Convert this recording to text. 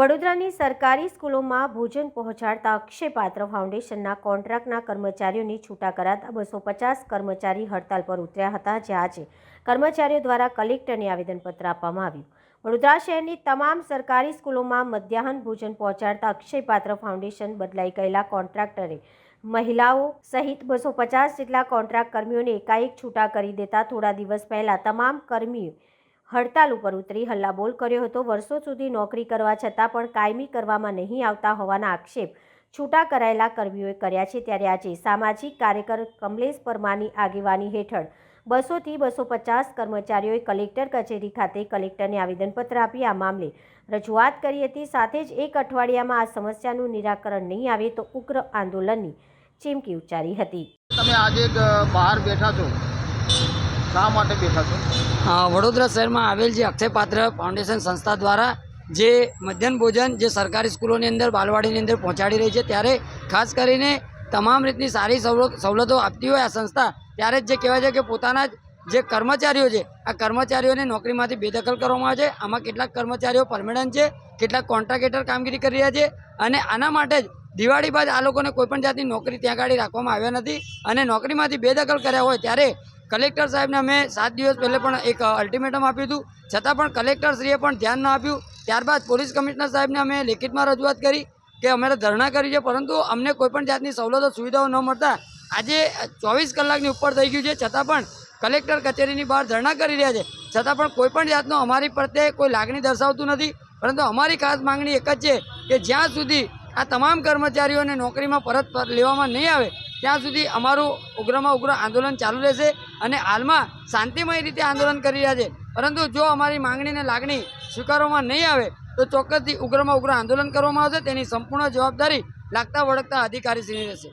વડોદરાની સરકારી સ્કૂલોમાં ભોજન પહોંચાડતા અક્ષયપાત્ર ફાઉન્ડેશનના કોન્ટ્રાક્ટના કર્મચારીઓની છૂટા કરાતા બસો પચાસ કર્મચારી હડતાલ પર ઉતર્યા હતા, જે આજે કર્મચારીઓ દ્વારા કલેક્ટરને આવેદનપત્ર આપવામાં આવ્યું. વડોદરા શહેરની તમામ સરકારી સ્કૂલોમાં મધ્યાહન ભોજન પહોંચાડતા અક્ષયપાત્ર ફાઉન્ડેશન બદલાઈ ગયેલા કોન્ટ્રાક્ટરે મહિલાઓ સહિત બસો પચાસ જેટલા કોન્ટ્રાક્ટ કર્મીઓને એકાએક છૂટા કરી દેતા થોડા દિવસ પહેલા તમામ કર્મીઓ હડતાલ ઉપર ઉતરી હલ્લાબોલ કર્યો હતો. વર્ષો સુધી નોકરી કરવા છતાં પણ કાયમી કરવામાં નહીં આવતા હોવાના આક્ષેપ છૂટા કરાયેલા કર્મીઓએ કર્યા છે. ત્યારે આજે સામાજિક કાર્યકર કમલેશ પરમાની આગેવાની હેઠળ બસોથી બસો પચાસ કર્મચારીઓએ કલેક્ટર કચેરી ખાતે કલેક્ટરને આવેદનપત્ર આપી આ મામલે રજૂઆત કરી હતી. સાથે જ એક અઠવાડિયામાં આ સમસ્યાનું નિરાકરણ નહીં આવે તો ઉગ્ર આંદોલનની ચીમકી ઉચ્ચારી હતી. તમે આજે બહાર બેઠા છો. શા માટે બેઠા છો? વડોદરા શહેરમાં આવેલ જે અક્ષયપાત્ર ફાઉન્ડેશન સંસ્થા દ્વારા જે મધ્યાહન ભોજન જે સરકારી સ્કૂલોની અંદર, બાલવાડીની અંદર પહોંચાડી રહી છે, ત્યારે ખાસ કરીને તમામ રીતની સારી સવલત આપતી હોય આ સંસ્થા, ત્યારે જ જે કહેવાય છે કે પોતાના જ જે કર્મચારીઓ છે, આ કર્મચારીઓને નોકરીમાંથી બેદખલ કરવામાં આવે છે. આમાં કેટલાક કર્મચારીઓ પરમેનન્ટ છે, કેટલાક કોન્ટ્રાક્ટર કામગીરી કરી રહ્યા છે અને આના માટે જ દિવાળી બાદ આ લોકોને કોઈપણ જાતની નોકરી ત્યાં ગાડી રાખવામાં આવ્યા નથી અને નોકરીમાંથી બેદખલ કર્યા હોય ત્યારે કલેક્ટર સાહેબને અમે સાત દિવસ પહેલાં પણ એક અલ્ટિમેટમ આપ્યું હતું. છતાં પણ કલેક્ટરશ્રીએ પણ ધ્યાન ન આપ્યું. ત્યારબાદ પોલીસ કમિશનર સાહેબને અમે લેખિતમાં રજૂઆત કરી કે અમારે ધરણા કરી છે, પરંતુ અમને કોઈપણ જાતની સવલતો, સુવિધાઓ ન મળતા. આજે ચોવીસ કલાકની ઉપર થઈ ગયું છે. છતાં પણ કલેક્ટર કચેરીની બહાર ધરણા કરી રહ્યા છે. છતાં પણ કોઈપણ જાતનો અમારી પ્રત્યે કોઈ લાગણી દર્શાવતું નથી. પરંતુ અમારી ખાસ માંગણી એક જ છે કે જ્યાં સુધી આ તમામ કર્મચારીઓને નોકરીમાં પરત લેવામાં નહીં આવે ત્યાં સુધી અમારું ઉગ્રમાં ઉગ્ર આંદોલન ચાલુ રહેશે અને હાલમાં શાંતિમય રીતે આંદોલન કરી રહ્યા છે. પરંતુ જો અમારી માંગણીને લાગણી સ્વીકારવામાં નહીં આવે, તો ચોક્કસથી ઉગ્રમાં ઉગ્ર આંદોલન કરવામાં આવશે. તેની સંપૂર્ણ જવાબદારી લાગતા વળગતા અધિકારીશ્રીની રહેશે.